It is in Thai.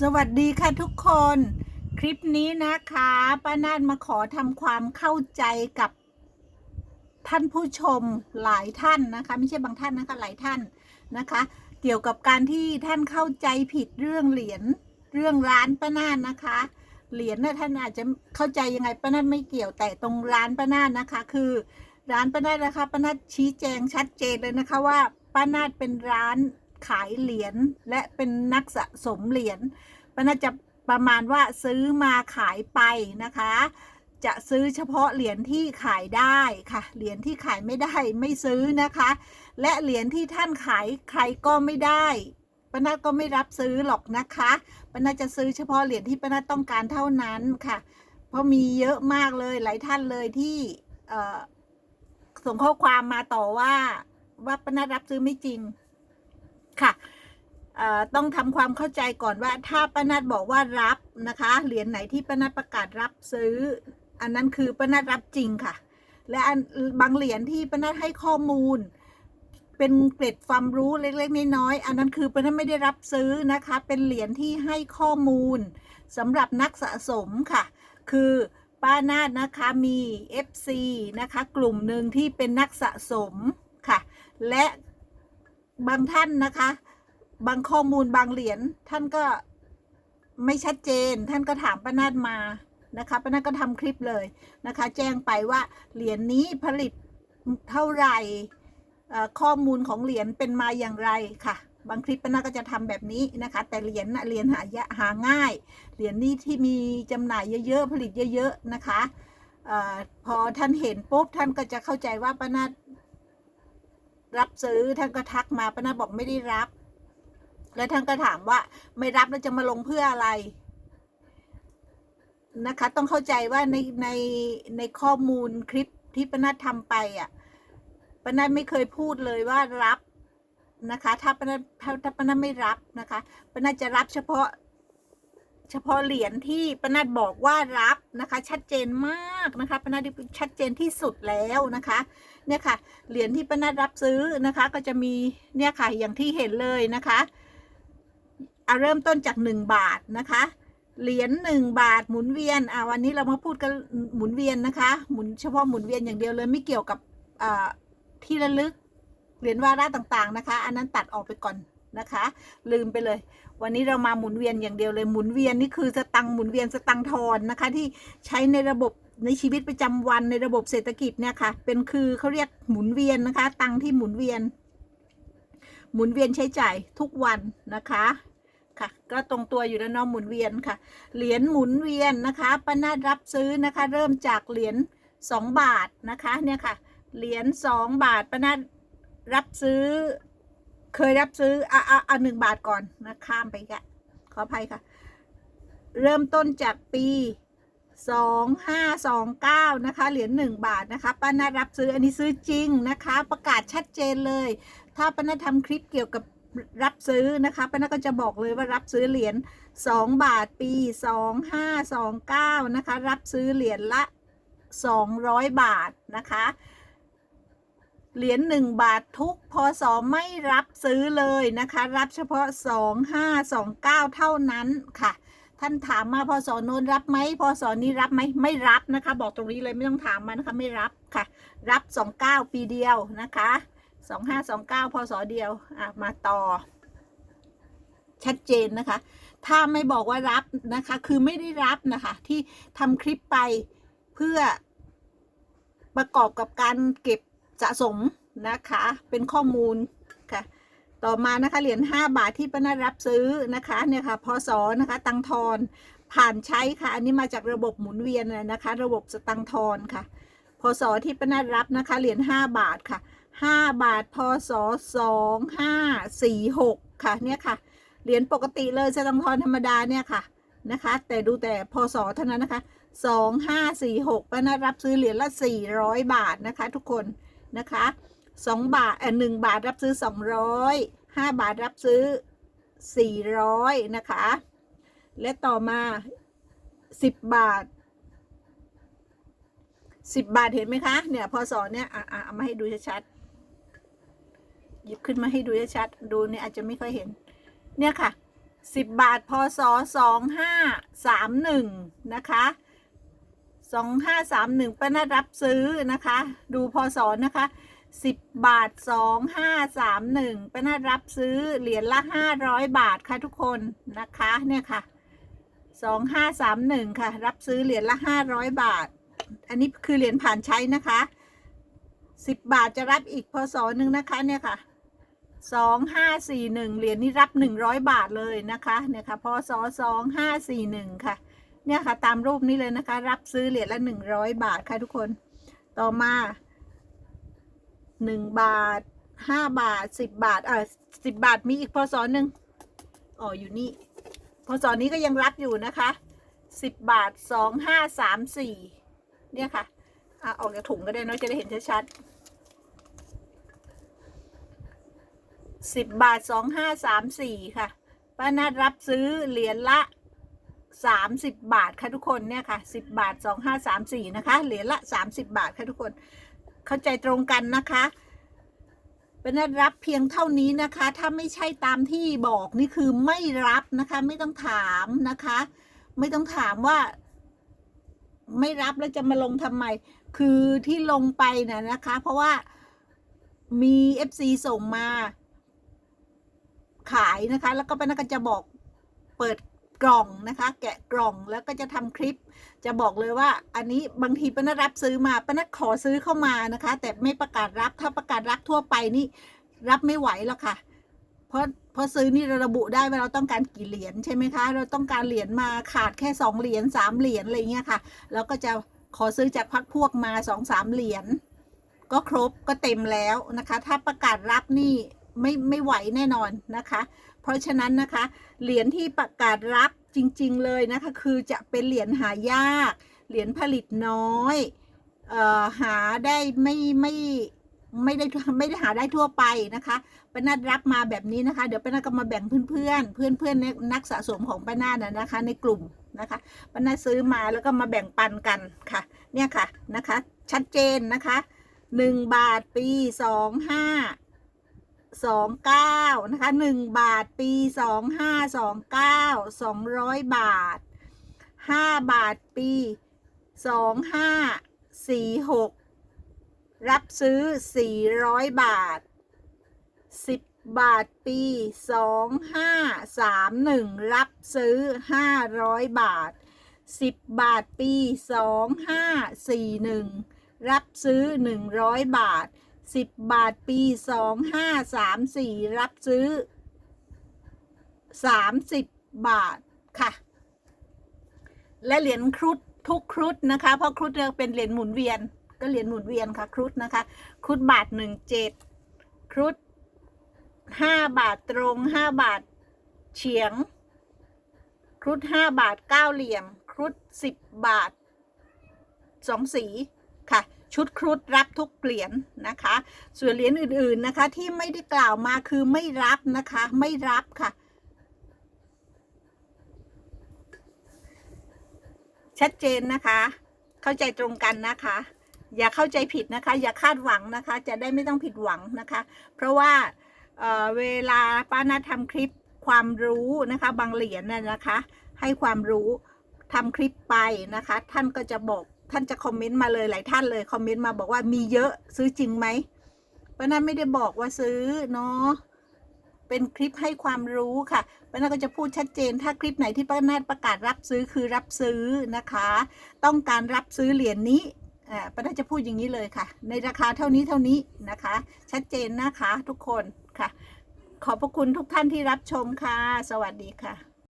สวัสดีค่ะทุกคน คลิปนี้นะคะป้านาดมาขอทำความเข้าใจกับท่านผู้ชมหลายท่านนะคะ ไม่ใช่บางท่านนะคะหลายท่านนะคะ เกี่ยวกับการที่ท่านเข้าใจผิดเรื่องเหรียญเรื่องร้านป้านาดนะคะ เหรียญน่ะท่านอาจจะเข้าใจยังไงป้านาดไม่เกี่ยวแต่ตรงร้านป้านาดนะคะ คือร้านป้านาดนะคะป้านาดชี้แจงชัดเจนเลยนะคะว่าป้านาดเป็นร้าน ขายเหรียญและเป็นนักสะสมเหรียญป้านาจะประมาณว่าซื้อมาขายไปนะคะ จะซื้อเฉพาะเหรียญที่ขายได้ค่ะ เหรียญที่ขายไม่ได้ไม่ซื้อนะคะ และเหรียญที่ท่านขายใครก็ไม่ได้ป้านาก็ไม่รับซื้อหรอกนะคะป้านาจะซื้อเฉพาะเหรียญที่ป้านาต้องการเท่านั้นค่ะ เพราะมีเยอะมากเลยหลายท่านเลยที่ส่งข้อความมาต่อว่าว่าป้านารับซื้อไม่จริง ค่ะต้องทำความเข้าใจก่อนว่าถ้าป้านาดบอกว่ารับนะคะเหรียญไหนที่ป้านาดประกาศรับซื้อ อันนั้นคือป้านาดรับจริงค่ะ และบางเหรียญที่ป้านาดให้ข้อมูล เป็นเกร็ดความรู้เล็กๆน้อยๆอันนั้นคือป้านาดไม่ได้รับซื้อนะคะ เป็นเหรียญที่ให้ข้อมูลสำหรับนักสะสมค่ะ คือป้านาดนะคะมี FC นะคะ กลุ่มหนึ่งที่เป็นนักสะสมค่ะ และ บางท่านนะคะ บางข้อมูลบางเหรียญท่านก็ไม่ชัดเจน ท่านก็ถามป้านาดมานะคะป้านาดก็ทำคลิปเลยนะคะ แจ้งไปว่าเหรียญนี้ผลิตเท่าไหร่ข้อมูลของเหรียญเป็นมาอย่างไรค่ะ บางคลิปป้านาดก็จะทำแบบนี้นะคะ แต่เหรียญนะเหรียญหายะหาง่าย เหรียญนี้ที่มีจำหน่ายเยอะๆผลิตเยอะ ๆนะคะอพอท่านเห็นปุ๊บท่านก็จะเข้าใจว่าป้านาด รับซื้อท่านก็ทักมาป้านาบอกไม่ได้รับ แล้วท่านก็ถามว่าไม่รับแล้วจะมาลงเพื่ออะไรนะคะ ต้องเข้าใจว่าในในในข้อมูลคลิปที่ป้านาทำไปอะป้านาไม่เคยพูดเลยว่ารับนะคะ ถ้าป้านาถ้าถ้าป้านาไม่รับนะคะป้านาจะรับเฉพาะ เฉพาะเหรียญที่ปนัดบอกว่ารับนะคะ ชัดเจนมากนะคะปนัดชัดเจนที่สุดแล้วนะคะเนี่ยค่ะเหรียญที่ปนัดรับซื้อนะคะ ก็จะมีเนี่ยค่ะอย่างที่เห็นเลยนะคะเอาเริ่มต้นจากหนึ่งบาทนะคะเหรียญหนึ่งบาทหมุนเวียนอ่าวันนี้เรามาพูดกันหมุนเวียนนะคะหมุนเฉพาะหมุนเวียนอย่างเดียวเลยไม่เกี่ยวกับที่ระลึกเหรียญวาระต่างๆนะคะ อันนั้นตัดออกไปก่อน นะคะ ลืมไปเลย วันนี้เรามาหมุนเวียนอย่างเดียวเลยหมุนเวียนนี่คือสตังหมุนเวียนสตังทอนนะคะ ที่ใช้ในระบบในชีวิตประจำวันในระบบเศรษฐกิจเนี่ยค่ะ เป็นคือเขาเรียกหมุนเวียนนะคะ ตังที่หมุนเวียน หมุนเวียนใช้จ่ายทุกวันนะคะค่ะก็ตรงตัวอยู่แล้วเนาะหมุนเวียนค่ะ เหรียญหมุนเวียนนะคะป้านาดรับซื้อนะคะ เริ่มจากเหรียญสองบาทนะคะเนี่ยค่ะ เหรียญสองบาทป้านาดรับซื้อ เคยรับซื้ออะอะอะหนึ่งบาทก่อนนะข้ามไปอีกะขออภัยค่ะ เริ่มต้นจากปีสองห้าสองเก้านะคะเหรียญหนึ่งบาทนะคะป้านารับซื้ออันนี้ซื้อจริงนะคะ ประกาศชัดเจนเลย ถ้าป้านาทำคลิปเกี่ยวกับรับซื้อนะคะป้านาก็จะบอกเลยว่ารับซื้อเหรียญสองบาทปีสองห้าสองเก้านะคะ รับซื้อเหรียญละสองร้อยบาทนะคะ เหรียญหนึ่งบาททุกพศไม่รับซื้อเลยนะคะ รับเฉพาะสองห้าสองเก้าเท่านั้นค่ะ ท่านถามมาพศโน้นรับไหมพศนี้รับไหมไม่รับนะคะ บอกตรงนี้เลยไม่ต้องถามมานะคะไม่รับค่ะ รับสองเก้าปีเดียวนะคะสองห้าสองเก้าพศเดียวอะมาต่อ ชัดเจนนะคะ ถ้าไม่บอกว่ารับนะคะ คือไม่ได้รับนะคะ ที่ทำคลิปไปเพื่อประกอบกับการเก็บ สะสมนะคะ เป็นข้อมูลค่ะ ต่อมานะคะเหรียญ5บาทที่ป้านารับซื้อนะคะเนี่ยค่ะพศนะคะตังทอนผ่านใช้ค่ะ อันนี้มาจากระบบหมุนเวียนนะนะคะ ระบบสตังทอนค่ะพศที่ป้านารับนะคะเหรียญ5บาทค่ะ 5 บาทพศ2546ค่ะเนี่ยค่ะเหรียญปกติเลยสตังทอนธรรมดาเนี่ยค่ะนะคะ แต่ดูแต่พศเท่านั้นนะคะ 2546ป้านารับซื้อเหรียญละ 400 บาทนะคะ ทุกคน นะคะสองบาทเออหนึ่งบาทรับซื้อสองร้อยห้าบาทรับซื้อสี่ร้อยนะคะ และต่อมาสิบบาทสิบบาทเห็นไหมคะ เนี่ยพอสอนเนี่ยอะอะเอามาให้ดูชัดๆหยิบขึ้นมาให้ดูชัดๆดูเนี่ยอาจจะไม่ค่อยเห็น เนี่ยค่ะ10บาทพศ2531นะคะ 2531ป้านารับซื้อนะคะ ดูพศนะคะ10บาท2531ป้านารับซื้อเหรียญละ500บาทค่ะทุกคนนะคะเนี่ยค่ะ2531ค่ะ รับซื้อเหรียญละ500บาท อันนี้คือเหรียญผ่านใช้นะคะ10บาทจะรับอีกพศหนึ่งนะคะเนี่ยค่ะสองห้าสี่หนึ่งเหรียญนี้รับหนึ่งร้อยบาทเลยนะคะเนี่ยค่ะพศสองห้าสี่หนึ่งค่ะ เนี่ยค่ะตามรูปนี้เลยนะคะ รับซื้อเหรียญละหนึ่งร้อยบาทค่ะทุกคน ต่อมาหนึ่งบาทห้าบาทสิบบาทเออสิบบาทมีอีกพศหนึ่งอ๋ออยู่นี่พศนี้ก็ยังรับอยู่นะคะสิบบาทสองห้าสามสี่เนี่ยค่ะอะออกจากถุงก็ได้เนอะจะได้เห็นชัดๆสิบบาทสองห้าสามสี่ค่ะป้านัดรับซื้อเหรียญละ สามสิบบาทค่ะทุกคนเนี่ยค่ะสิบบาทสองห้าสามสี่นะคะ เหรียญละสามสิบบาทค่ะทุกคน เข้าใจตรงกันนะคะเป้านัดรับเพียงเท่านี้นะคะ ถ้าไม่ใช่ตามที่บอกนี่คือไม่รับนะคะ ไม่ต้องถามนะคะ ไม่ต้องถามว่า ไม่รับแล้วจะมาลงทำไม คือที่ลงไปนะนะคะ เพราะว่ามีเอฟซีส่งมา ขายนะคะ แล้วก็ป้านักจะบอกเปิด กล่องนะคะ แกะกล่องแล้วก็จะทำคลิป จะบอกเลยว่า อันนี้บางทีป้านัทรับซื้อมาป้านัทขอซื้อเข้ามานะคะ แต่ไม่ประกาศรับถ้าประกาศรับทั่วไปนี่รับไม่ไหวแล้วค่ะ เพราะเพราะซื้อนี่เราระบุได้ว่าเราต้องการกี่เหรียญใช่ไหมคะ เราต้องการเหรียญมาขาดแค่สองเหรียญสามเหรียญอะไรเงี้ยค่ะแล้วก็จะขอซื้อจากพักพวกมาสองสามเหรียญก็ครบก็เต็มแล้วนะคะ ถ้าประกาศรับนี่ ไม่ไม่ไหวแน่นอนนะคะ เพราะฉะนั้นนะคะ เหรียญที่ประกาศรับจริง ๆ เลยนะคะ คือจะเป็นเหรียญหายาก เหรียญผลิตน้อยออหาได้ไม่ไม่ไม่ได้ไม่ได้หาได้ทั่วไปนะคะป้านาดรับมาแบบนี้นะคะ เดี๋ยวป้านาดก็มาแบ่งเพื่อนๆ เพื่อนๆนักสะสมของป้านาดนะนะคะ ในกลุ่มนะคะป้านาดซื้อมาแล้วก็มาแบ่งปันกันค่ะ เนี่ยค่ะนะคะ ชัดเจนนะคะหนึ่งบาทปีสองห้า สองเก้านะคะหนึ่งบาทปีสองห้าสองเก้าสองร้อยบาทห้าบาทปีสองห้าสี่หกรับซื้อสี่ร้อยบาทสิบบาทปีสองห้าสามหนึ่งรับซื้อห้าร้อยบาทสิบบาทปีสองห้าสี่หนึ่งรับซื้อหนึ่งร้อยบาท สิบบาทปีสองห้าสามสี่รับซื้อสามสิบบาทค่ะ และเหรียญครุฑทุกครุฑนะคะ เพราะครุฑเรียกเป็นเหรียญหมุนเวียน ก็เหรียญหมุนเวียนค่ะครุฑนะคะ ครุฑบาทหนึ่งเจ็ดครุฑห้าบาทตรงห้าบาทเฉียง ครุฑห้าบาทเก้าเหลี่ยม ครุฑสิบบาทสองสีค่ะ ชุดครุฑรับทุกเหรียญนะคะ ส่วนเหรียญอื่นๆนะคะ ที่ไม่ได้กล่าวมาคือไม่รับนะคะ ไม่รับค่ะ ชัดเจนนะคะ เข้าใจตรงกันนะคะ อย่าเข้าใจผิดนะคะ อย่าคาดหวังนะคะ จะได้ไม่ต้องผิดหวังนะคะ เพราะว่าเเวลาป้านาทำคลิปความรู้นะคะ บางเหรียญน่ะนะคะ ให้ความรู้ทำคลิปไปนะคะ ท่านก็จะบอก ท่านจะคอมเมนต์มาเลยหลายท่านเลยคอมเมนต์มาบอกว่ามีเยอะซื้อจริงไหมป้านาไม่ได้บอกว่าซื้อเนาะเป็นคลิปให้ความรู้ค่ะป้านาก็จะพูดชัดเจน ถ้าคลิปไหนที่ป้านาประกาศรับซื้อคือรับซื้อนะคะ ต้องการรับซื้อเหรียญนี้อ่าป้านาจะพูดอย่างนี้เลยค่ะ ในราคาเท่านี้เท่านี้นะคะ ชัดเจนนะคะทุกคนค่ะ ขอบพระคุณทุกท่านที่รับชมค่ะ สวัสดีค่ะ